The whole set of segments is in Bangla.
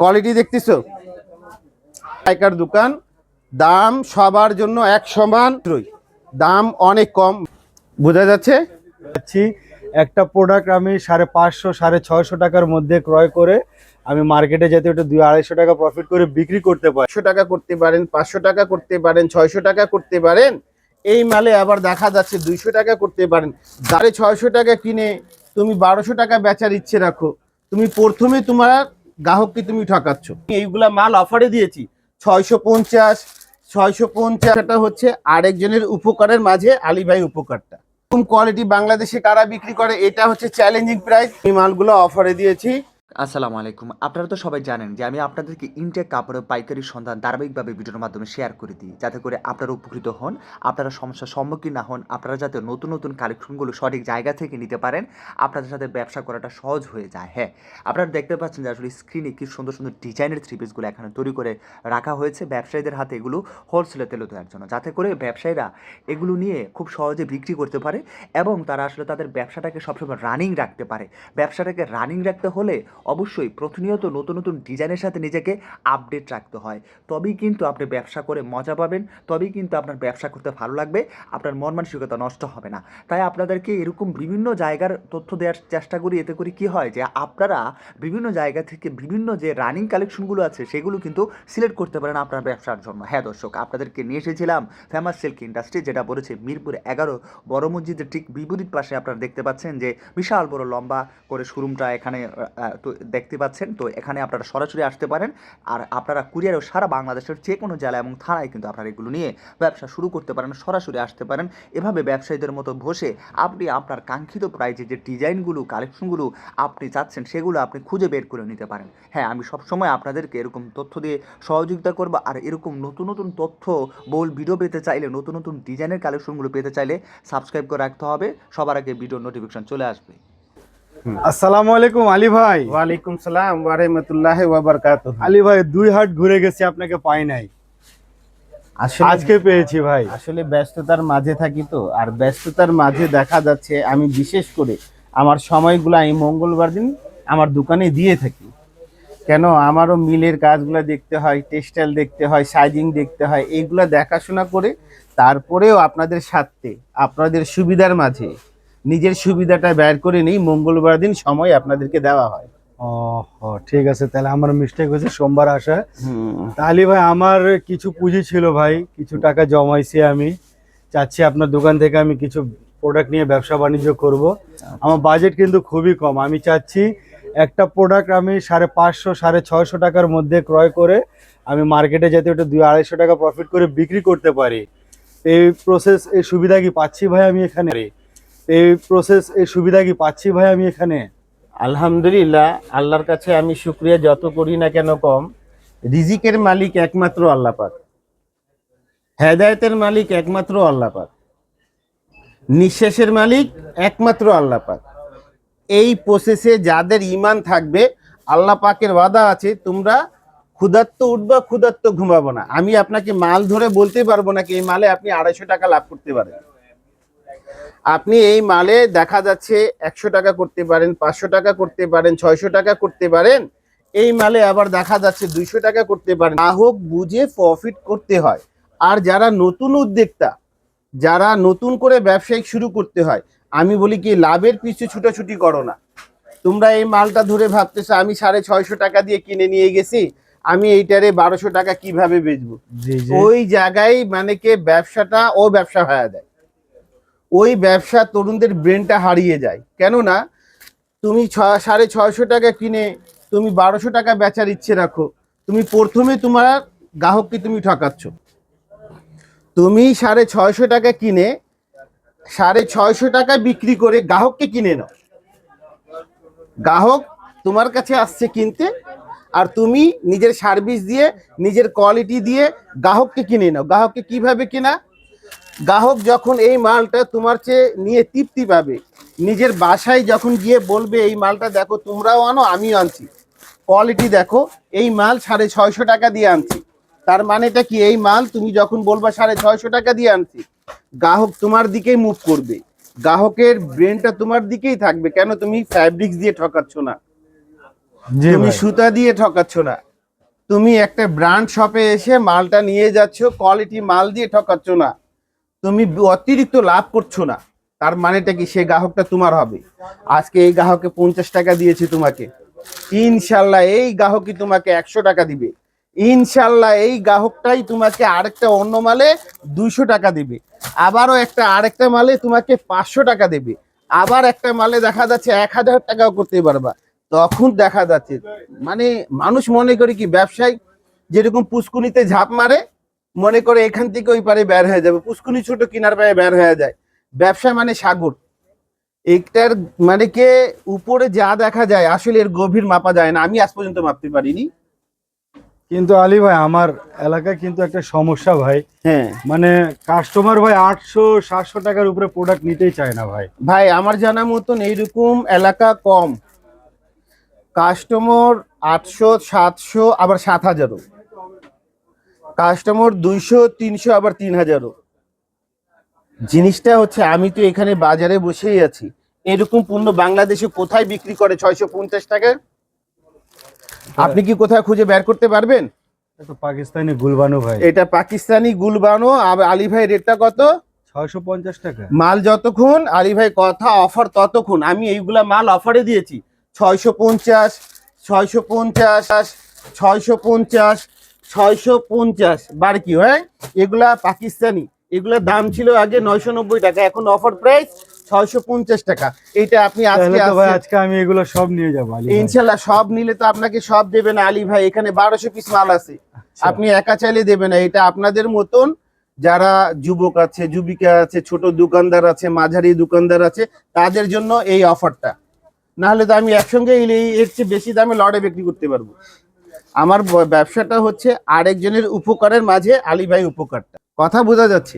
কোয়ালিটি দেখতেছো? পাইকার দোকান দাম সবার জন্য এক সমান। দাম অনেক কম। বোঝা যাচ্ছে? পাচ্ছি একটা প্রোডাক্ট আমি সাড়ে পাঁচশো সাড়ে ছয়শো টাকার মধ্যে ক্রয় করে আমি মার্কেটে যেতে ওটা দুই আড়াইশো টাকা প্রফিট করে বিক্রি করতে পারি। একশো টাকা করতে পারেন পাঁচশো টাকা করতে পারেন ছয়শো টাকা করতে পারেন। এই মালে আবার দেখা যাচ্ছে দুইশো টাকা করতে পারেন। সাড়ে ছয়শো টাকা কিনে তুমি বারোশো টাকা বেচার ইচ্ছে রাখো। তুমি প্রথমে তোমার গ্রাহককে তুমি ঠকাচ্ছ। এইগুলা মাল অফারে দিয়েছি। ছয়শো পঞ্চাশ, ছয়শো পঞ্চাশটা হচ্ছে আরেকজনের উপকারের মাঝে আলী ভাই উপকারটা। কোন কোয়ালিটি বাংলাদেশে কারা বিক্রি করে, এটা হচ্ছে চ্যালেঞ্জিং প্রাইস এই মালগুলো অফারে দিয়েছি। আসসালামু আলাইকুম। আপনারা তো সবাই জানেন যে আমি আপনাদেরকে ইনটেক কাপড়ের পাইকারি সন্ধান ধারাবাহিকভাবে ভিডিওর মাধ্যমে শেয়ার করে দিই। যাতে করে আপনারা উপকৃত হন, আপনারা সমস্যার সম্মুখীন না হন, আপনারা যাতে নতুন নতুন কালেকশনগুলো সঠিক জায়গা থেকে নিতে পারেন, আপনাদের সাথে ব্যবসা করাটা সহজ হয়ে যায়। হ্যাঁ আপনারা দেখতে পাচ্ছেন যে আসলে স্ক্রিনে কি সুন্দর সুন্দর ডিজাইনের থ্রি পিসগুলো এখানে তৈরি করে রাখা হয়েছে। ব্যবসায়ীদের হাতে এগুলো হোলসেলে তেলে দেওয়ার জন্য। যাতে করে ব্যবসায়ীরা এগুলো নিয়ে খুব সহজে বিক্রি করতে পারে এবং তারা আসলে তাদের ব্যবসাটাকে সবসময় রানিং রাখতে পারে। ব্যবসাটাকে রানিং রাখতে হলে অবশ্যই প্রতিনিয়ত নতুন নতুন ডিজাইনের সাথে নিজেকে আপডেট রাখতে হয়। তবেই কিন্তু আপনি ব্যবসা করে মজা পাবেন, তবেই কিন্তু আপনার ব্যবসা করতে ভালো লাগবে, আপনার মন মানসিকতা নষ্ট হবে না। তাই আপনাদেরকে এরকম বিভিন্ন জায়গার তথ্য দেওয়ার চেষ্টা করি, এতে করে কি হয় যে আপনারা বিভিন্ন জায়গা থেকে বিভিন্ন যে রানিং কালেকশনগুলো আছে, সেগুলো কিন্তু সিলেক্ট করতে পারেন আপনার ব্যবসার জন্য। হ্যাঁ দর্শক, আপনাদেরকে নিয়ে এসেছিলাম ফেমাস সিল্ক ইন্ডাস্ট্রি যেটা বলেছে মিরপুর এগারো বড় মসজিদের ঠিক বিপরীত পাশে। আপনারা দেখতে পাচ্ছেন যে বিশাল বড় লম্বা করে শোরুমটা এখানে দেখতে পাচ্ছেন, তো এখানে আপনারা সরাসরি আসতে পারেন। আর আপনারা কুরিয়ারেও সারা বাংলাদেশের যে কোনো জেলা এবং থানায় কিন্তু আপনারা এগুলো নিয়ে ব্যবসা শুরু করতে পারেন, সরাসরি আসতে পারেন। এভাবে ব্যবসায়ীদের মতো বসে আপনি আপনার কাঙ্ক্ষিত প্রাইজে যে ডিজাইনগুলো কালেকশনগুলো আপনি চাচ্ছেন, সেগুলো আপনি খুঁজে বের করে নিতে পারেন। হ্যাঁ আমি সবসময় আপনাদেরকে এরকম তথ্য দিয়ে সহযোগিতা করব। আর এরকম নতুন নতুন তথ্য বল ভিডিও পেতে চাইলে, নতুন নতুন ডিজাইনের কালেকশনগুলো পেতে চাইলে সাবস্ক্রাইব করে রাখতে হবে। সবার আগে ভিডিও নোটিফিকেশন চলে আসবে। আসসালামু আলাইকুম আলী ভাই। ওয়ালাইকুম সালাম আলী ভাই দুই হাট ঘুরে গেছি আপনাকে পাই নাই। আজকে পেয়েছি ভাই। আসলে ব্যস্ততার মাঝে থাকি তো আর ব্যস্ততার মাঝে দেখা যাচ্ছে আমি বিশেষ করে আমার সময়গুলো আমি মঙ্গলবার দিন আমার দোকানে দিয়ে থাকি। কেন? আমারও মিলের কাজগুলো দেখতে হয় টেক্সটাইল দেখতে হয় সাইজিং দেখতে হয় এইগুলো দেখাশোনা করে তারপরেও আপনাদের সাথে আপনাদের সুবিধার মাঝে নিজের সুবিধাটা বের করে নেই মঙ্গলবার দিন সময় আপনাদেরকে দেওয়া হয়। ও ঠিক আছে তাহলে আমার মিস্টেক হয়েছে সোমবার আসা। তা আলী ভাই আমার কিছু পুঁজি ছিল ভাই কিছু টাকা জমাইছি আমি। চাচ্ছি আপনার দোকান থেকে আমি কিছু প্রোডাক্ট নিয়ে ব্যবসা বাণিজ্য করব। আমার বাজেট কিন্তু খুবই কম। আমি চাচ্ছি একটা প্রোডাক্ট আমি সাড়ে পাঁচশো সাড়ে ছয়শো টাকার মধ্যে ক্রয় করে আমি মার্কেটে যেতে ওটা দুই আড়াইশো টাকা প্রফিট করে বিক্রি করতে পারি। এই প্রসেস এই সুবিধা কি পাচ্ছি ভাই আমি এখানে? এই প্রসেস এই সুবিধা কি পাচ্ছি ভাই আমি এখানে? আলহামদুলিল্লাহ, আল্লাহর কাছে আমি শুক্রিয়া, যত করি না কেন কম। রিজিকের মালিক একমাত্র আল্লাহ পাক। হেদায়েতের মালিক একমাত্র আল্লাহ পাক। নিঃশ্বাসের মালিক একমাত্র আল্লাহ পাক। এই প্রসেসে যাদের ইমান থাকবে, আল্লাহ পাকের ওয়াদা আছে, তোমরা ক্ষুধার্ত উঠবা, ক্ষুধার্ত ঘুমাবো না। আমি আপনাকে মাল ধরে বলতে পারব না কি এই মালে আপনি আড়াইশো টাকা লাভ করতে পারেন। আপনি এই মালে দেখা যাচ্ছে একশো টাকা করতে পারেন পাঁচশো টাকা করতে পারেন ছয়শো টাকা করতে পারেন এই মালে আবার দেখা যাচ্ছে দুইশো টাকা করতে পারেন। গ্রাহক বুঝে প্রফিট করতে হয়। আর যারা নতুন উদ্যোক্তা যারা নতুন করে ব্যবসায়িক শুরু করতে হয় আমি বলি কি লাভের পিছু ছুটাছুটি করো না। তোমরা এই মালটা ধরে ভাবতেছো আমি সাড়ে ছয়শো টাকা দিয়ে কিনে নিয়ে গেছি আমি এইটারে বারোশো টাকা কীভাবে বেচবো? ওই জায়গায় মানে কে ব্যবসাটা ও ব্যবসা হয়ে যায়। ওই ব্যবসা তরুণদের ব্রেনটা হারিয়ে যায়। কেননা তুমি ছ- সাড়ে ছয়শো টাকা কিনে তুমি বারোশো টাকা বেচার ইচ্ছে রাখো, তুমি প্রথমে তোমার গ্রাহককে তুমি ঠকাচ্ছ। তুমি সাড়ে ছয়শো টাকা কিনে, সাড়ে ছয়শো টাকা বিক্রি করে গ্রাহককে কিনে নাও। গ্রাহক তোমার কাছে আসছে কিনতে আর তুমি নিজের সার্ভিস দিয়ে, নিজের কোয়ালিটি দিয়ে গ্রাহককে কিনে নাও। গ্রাহককে কীভাবে কেনা? গ্রাহক যখন এই মালটা তোমার চেয়ে নিয়ে তৃপ্তি পাবে নিজের বাসায় যখন গিয়ে বলবে এই মালটা দেখো তোমরাও আনো আমিও আনছি। কোয়ালিটি দেখো এই মাল সাড়ে ছয়শো টাকা দিয়ে আনছি। তার মানেটা কি? এই মাল তুমি যখন বলবা সাড়ে ছয়শো টাকা দিয়ে আনছি গ্রাহক তোমার দিকেই মুভ করবে। গ্রাহকের ব্রেনটা তোমার দিকেই থাকবে। কেন তুমি ফ্যাব্রিক্স দিয়ে ঠকাচ্ছ না? তুমি সুতা দিয়ে ঠকাচ্ছ না। তুমি একটা ব্র্যান্ড শপে এসে মালটা নিয়ে যাচ্ছ কোয়ালিটি মাল দিয়ে ঠকাচ্ছ না। তুমি অতিরিক্ত লাভ করছ না। তার মানেটা কি? সে গ্রাহকটা তোমার হবে। আজকে এই গ্রাহকে পঞ্চাশ টাকা দিয়েছে তোমাকে। ইনশাল্লাহ এই গ্রাহকই তোমাকে একশো টাকা দিবে। ইনশাল্লাহ এই গ্রাহকটাই তোমাকে আরেকটা অন্য মালে দুইশো টাকা দিবে। আবারও একটা আরেকটা মালে তোমাকে পাঁচশো টাকা দেবে। আবার একটা মালে দেখা যাচ্ছে এক হাজার টাকাও করতে পারবা। তখন দেখা যাচ্ছে মানে মানুষ মনে করে কি, ব্যবসায় যেরকম পুষ্কুনিতে ঝাঁপ মারে মনে করে এখান থেকে ওই পারে বের হয়ে যাবে। পুষ্কুনি ছোট কিনার পায়ে বের হয়ে যায়। ব্যবসা মানে সাগর। একটার মানে কে? উপরে যা দেখা যায় আসলে এর গভীর মাপা যায় না। আমি আজ পর্যন্ত মাপতে পারিনি। কিন্তু আলী ভাই আমার এলাকায় কিন্তু একটা সমস্যা ভাই। হ্যাঁ। মানে কাস্টমার ভাই আটশো সাতশো টাকার উপরে প্রোডাক্ট নিতেই চায় না ভাই। ভাই আমার জানা মতন এইরকম এলাকা কম। কাস্টমার আটশো সাতশো আবার সাত হাজারও। কাস্টমার দুইশো তিনশো আবার তিন হাজারও। জিনিসটা হচ্ছে আমি তো এখানে বাজারে বসেই আছি। এরকম পণ্য বাংলাদেশে কোথায় বিক্রি করে ছয়শো পঞ্চাশ টাকায়? আপনি কি কোথায় খুঁজে বের করতে পারবেন? পাকিস্তানি গুলবানু ভাই। এটা পাকিস্তানি গুলবানো। আলী ভাই রেটটা কত? ছয়শো পঞ্চাশ টাকা। মাল যতক্ষণ আলী ভাই কথা অফার ততক্ষণ। আমি এইগুলা মাল অফারে দিয়েছি। ছয়শো পঞ্চাশ ছয়শো পঞ্চাশ ছয়শো পঞ্চাশ ছয়শো পঞ্চাশ হয়? এগুলা পাকিস্তানি। এগুলার দাম ছিল আগে নয়শো নব্বই টাকা এখন অফার প্রাইস ছয়শো পঞ্চাশ টাকা। এটা আপনি আজকে। আজকে আমি এগুলো সব নিয়ে যাব ইনশাল্লাহ সব নিলে তো আপনাকে সব দেবে না আলী ভাই। এখানে বারোশো পিস মাল আছে। আপনি একা চাইলে দেবে না এটা আপনাদের মতন যারা যুবক আছে যুবিকা আছে ছোট দোকানদার আছে মাঝারি দোকানদার আছে তাদের জন্য এই অফারটা। না হলে তো আমি একসঙ্গে এর চেয়ে বেশি দামে লড়ে বিক্রি করতে পারব। আমার ব্যবসাটা হচ্ছে আরেকজনের উপকারের মাঝে আলী ভাই উপকারটা। কথা বোঝা যাচ্ছে?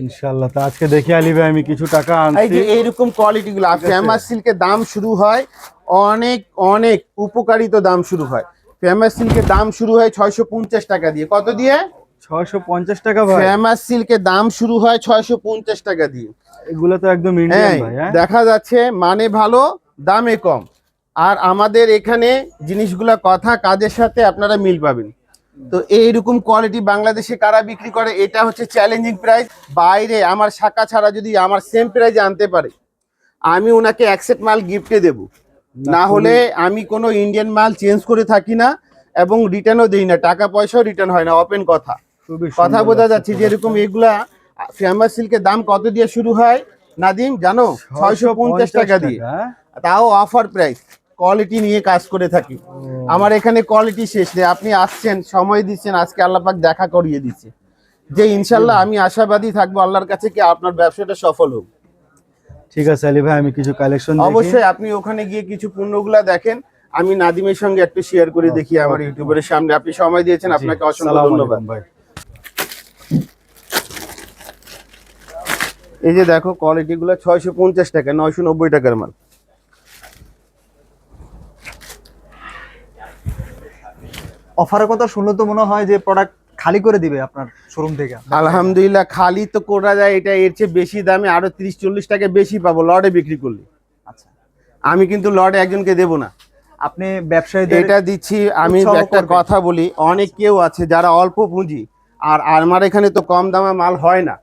ইনশাল্লাহ তা আজকে দেখি আলী ভাই আমি কিছু টাকা আনছি। এইরকম কোয়ালিটি গুলো ফেমাস সিল্কের দাম শুরু হয় অনেক অনেক উপকারিত দাম শুরু হয়। ফেমাস সিল্কের দাম শুরু হয় ছয়শো পঞ্চাশ টাকা দিয়ে। কত দিয়ে? ছয়শো পঞ্চাশ টাকা ভাই। ফেমাস সিল্কের দাম শুরু হয় ছয়শো পঞ্চাশ টাকা দিয়ে। এগুলো তো একদম ইন্ডিয়ান ভাই হ্যাঁ? দেখা যাচ্ছে মানে ভালো দামে কম। আর আমাদের এখানে জিনিসগুলা কথা কাজের সাথে আপনারা মিল পাবেন। তো এইরকম কোয়ালিটি বাংলাদেশে কারা বিক্রি করে এটা হচ্ছে চ্যালেঞ্জিং প্রাইস বাইরে আমার শাখা ছাড়া যদি আমার সেম প্রাইজে আনতে পারে আমি ওনাকে অ্যাকসেপ্ট মাল গিফটে দেব। না হলে আমি কোনো ইন্ডিয়ান মাল চেঞ্জ করে থাকি না এবং রিটার্নও দিই না টাকা পয়সাও রিটার্ন হয় না ওপেন কথা। কথা বোঝা যাচ্ছে যে এরকম এগুলা ফেমাস সিল্কের দাম কত দিয়ে শুরু হয়? নাদিম জানো? ছয়শো পঞ্চাশ টাকা দিয়ে? তাও অফার প্রাইস কোয়ালিটি নিয়ে কাজ করে থাকি। আমার এখানে কোয়ালিটি শেষ নেই। আপনি আসছেন সময় দিচ্ছেন আজকে আল্লাহ পাক দেখা করিয়ে দিচ্ছে। যে ইনশাল্লাহ আমি আশাবাদী থাকব আল্লাহর কাছে কি আপনার ব্যবসাটা সফল হোক। ঠিক আছে আলী ভাই আমি কিছু কালেকশন অবশ্যই আপনি ওখানে গিয়ে কিছু পণ্যগুলা দেখেন। আমি নাদিমের সঙ্গে একটু শেয়ার করে দেখি আমার ইউটিউবের সামনে। আপনি সময় দিয়েছেন আপনাকে অসংখ্য ধন্যবাদ। এই যে দেখো কোয়ালিটি গুলো ছয়শো পঞ্চাশ টাকা নয়শো নব্বই টাকার মাল। অফারের কথা শুনলে তো মনে হয় যে প্রোডাক্ট খালি করে দিবে আপনার শোরুম থেকে। আলহামদুলিল্লাহ খালি তো করা যায় এটা এর চেয়ে বেশি দামে আরও তিরিশ চল্লিশ টাকা বেশি পাবো লটে বিক্রি করলে। আচ্ছা। আমি কিন্তু লটে একজনকে দেবো না। আপনি ব্যবসায়ীদের এটা দিচ্ছি আমি একটা কথা বলি অনেক কেউ আছে যারা অল্প পুঁজি আর আমার এখানে তো কম দামে মাল হয় না।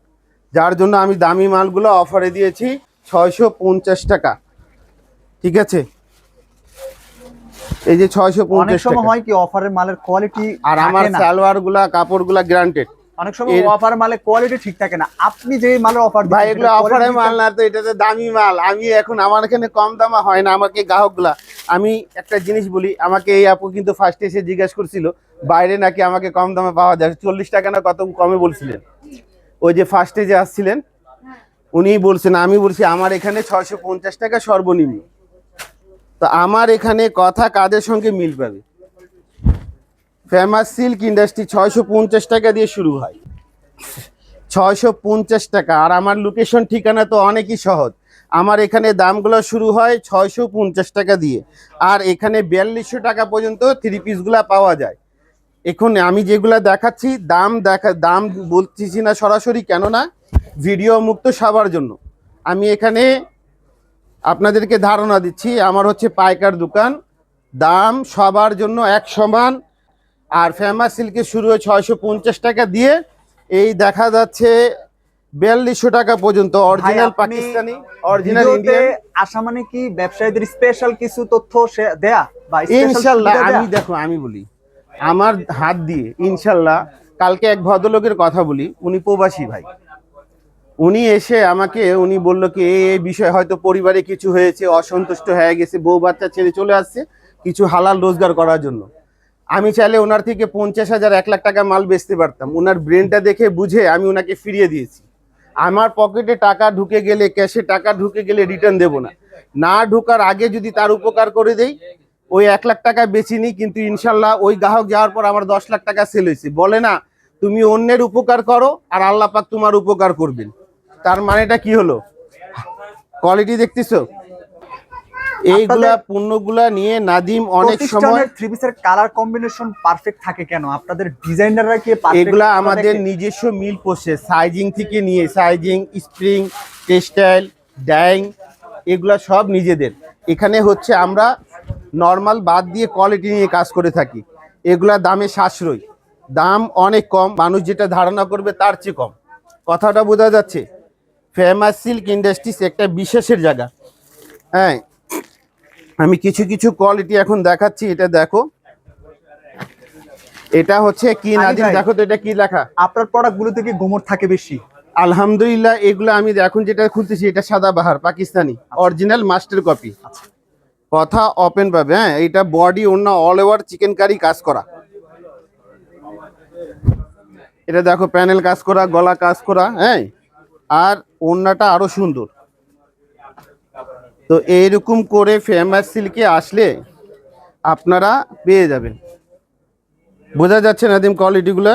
যার জন্য আমি দামি মালগুলো অফারে দিয়েছি ছয়শো পঞ্চাশ টাকা। ঠিক আছে? এই যে ছয়শো অনেক সময় হয় কি অফারের মালের কোয়ালিটি আর আমার সালোয়ারগুলা কাপড়গুলা গ্রান্টেড অনেক সময় অফার কোয়ালিটি ঠিক থাকে না। আপনি যে মালের অফার ভাই এগুলো অফারে মাল না তো দামি মাল। আমি এখন আমার এখানে কম দামা হয় না আমাকে গ্রাহকগুলা। আমি একটা জিনিস বলি আমাকে এই আপু কিন্তু ফার্স্টে এসে জিজ্ঞাসা করছিল বাইরে নাকি আমাকে কম দামে পাওয়া যায়? চল্লিশ টাকা না কত কমে বলছিলেন? ওই যে ফার্স্টে যে আসছিলেন উনিই বলছেন আমি বলছি আমার এখানে ছয়শো পঞ্চাশ টাকা সর্বনিম্ন। তো আমার এখানে কথা কাদের সঙ্গে মিল পাবে ফেমাস সিল্ক ইন্ডাস্ট্রি ছয়শো পঞ্চাশ টাকা দিয়ে শুরু হয়। ছয়শো পঞ্চাশ টাকা। আর আমার লোকেশন ঠিকানা তো অনেকই সহজ। আমার এখানে দামগুলো শুরু হয় ছয়শো পঞ্চাশ টাকা দিয়ে। আর এখানে বিয়াল্লিশশো টাকা পর্যন্ত থ্রি পিসগুলা পাওয়া যায়। এখন আমি যেগুলা দেখাচ্ছি, দাম দেখা, দাম বলতেছি না সরাসরি কেননা ভিডিও মুক্ত সবার জন্য। আমি এখানে আপনাদেরকে ধারণা দিচ্ছি আমার হচ্ছে পাইকার দোকান। দাম সবার জন্য এক সমান। আর ফেমাস সিল্কের শুরু হয় ছয়শো পঞ্চাশ টাকা দিয়ে। এই দেখা যাচ্ছে বিয়াল্লিশশো টাকা পর্যন্ত অরিজিনাল পাকিস্তানি অরিজিনাল আসা মানে কি ব্যবসায়ীদের স্পেশাল কিছু তথ্য দেয়া ইনশাল্লাহ আমি দেখো আমি বলি। আমার হাত দিয়ে ইনশাল্লাহ কালকে এক ভদ্রলোকের কথা বলি উনি প্রবাসী ভাই। উনি এসে আমাকে, উনি বলল কি এই এই বিষয় হয়তো পরিবারে কিছু হয়েছে, অসন্তুষ্ট হয়ে গেছে, বউ বাচ্চা ছেড়ে চলে আসছে, কিছু হালাল রোজগার করার জন্য। আমি চাইলে ওনার থেকে পঞ্চাশ হাজার, এক লাখ টাকা মাল বেচতে পারতাম। ওনার ব্রেনটা দেখে বুঝে আমি ওনাকে ফিরিয়ে দিয়েছি। আমার পকেটে টাকা ঢুকে গেলে, ক্যাশে টাকা ঢুকে গেলে রিটার্ন দেবো না। না ঢোকার আগে যদি তার উপকার করে দেই, ওই এক লাখ টাকা বেশি নিই কিন্তু ইনশাল্লাহ ওই গ্রাহক যাওয়ার পর আমার দশ লাখ টাকা সেল হয়েছে। বলে না, তুমি অন্যের উপকার করো, আর আল্লাহ পাক তোমার উপকার করবেন। তার মানেটা কি হলো? কোয়ালিটি দেখতেছো? এইগুলা পণ্যগুলা নিয়ে নাদিম অনেক সময় থ্রি পিসের কালার কম্বিনেশন পারফেক্ট থাকে কেন? আপনাদের ডিজাইনাররা কি এগুলা আমাদের নিজস্ব মিল পোষে সাইজিং থেকে নিয়ে সাইজিং স্প্রিং টেক্সটাইল ডাইং এগুলা সব নিজেদের। এখানে হচ্ছে আমরা নর্মাল বাদ দিয়ে কোয়ালিটি নিয়ে কাজ করে থাকি। এগুলা দামে সাশ্রয়। দাম অনেক কম মানুষ যেটা ধারণা করবে তার চেয়ে কম। কথাটা বোঝা যাচ্ছে? ফেমাস সিল্ক ইন্ডাস্ট্রিজ একটা বিশেষের জায়গা। হ্যাঁ আমি কিছু কিছু কোয়ালিটি এখন দেখাচ্ছি এটা দেখো। এটা হচ্ছে কি নাদিম দেখো তো এটা কি লেখা? আপনার প্রোডাক্ট গুলোতে কি গোমর থাকে বেশি। আলহামদুলিল্লাহ এগুলো আমি এখন যেটা খুলতেছি এটা সাদা বাহার পাকিস্তানি অরিজিনাল মাস্টার কপি কথা ওপেন পাবে হ্যাঁ এটা বডি অন্য অল ওভার চিকেন কারি কাজ করা। এটা দেখো প্যানেল কাজ করা গলা কাজ করা হ্যাঁ আর ওড়নাটা আরও সুন্দর। তো এইরকম করে ফেমাস সিল্কে আসলে আপনারা পেয়ে যাবেন। বোঝা যাচ্ছে নাদিম কোয়ালিটিগুলো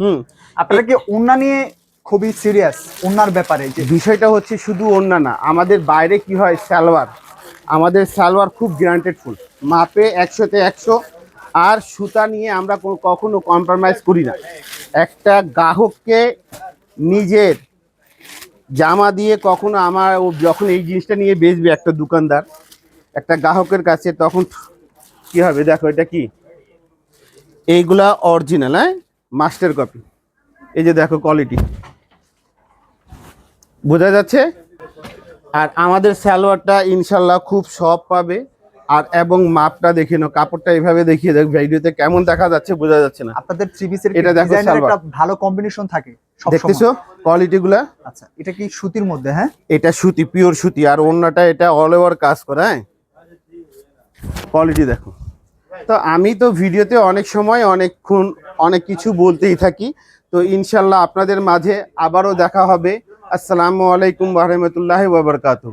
হুম। আপনারা কি ওন্না নিয়ে খুবই সিরিয়াস ওন্নার ব্যাপারে যে বিষয়টা হচ্ছে শুধু ওড়না না, আমাদের বাইরে কি হয় সালোয়ার, আমাদের সালোয়ার খুব গ্রান্টেড ফুল। মাপে একশোতে একশো, আর সুতা নিয়ে আমরা কখনো কম্প্রোমাইজ করি না। একটা গ্রাহককে নিজের জামা দিয়ে কখনো আমার ও যখন এই জিনিসটা নিয়ে বেচবে একটা দোকানদার, একটা গ্রাহকের কাছে, তখন কি হবে? দেখো, এটা কি? এইগুলা অরিজিনাল হ্যাঁ? মাস্টার কপি এই যে দেখো কোয়ালিটি বোঝা যাচ্ছে? আর আমাদের স্যালোয়ারটা ইনশাল্লাহ খুব সব পাবে। আর এবং মাপটা দেখে নাও কাপড়টা এইভাবে দেখিয়ে দেখ ভিডিওতে কেমন দেখা যাচ্ছে বোঝা যাচ্ছে না। আপনাদের থ্রি পিসের এটা দেখো। একটা ভালো কম্বিনেশন থাকে দেখতেছো কোয়ালিটি গুলা আচ্ছা এটা কি সুতির মধ্যে হ্যাঁ? এটা সুতি পিওর সুতি আর অন্যটা এটা অল ওভার কাজ করে হ্যাঁ? কোয়ালিটি দেখো। তো আমি তো ভিডিওতে অনেক সময় অনেকক্ষণ অনেক কিছু বলতেই থাকি। তো ইনশাল্লাহ আপনাদের মাঝে আবারও দেখা হবে। আসসালামু আলাইকুম রহমতুল্লাহ বাবরকাতু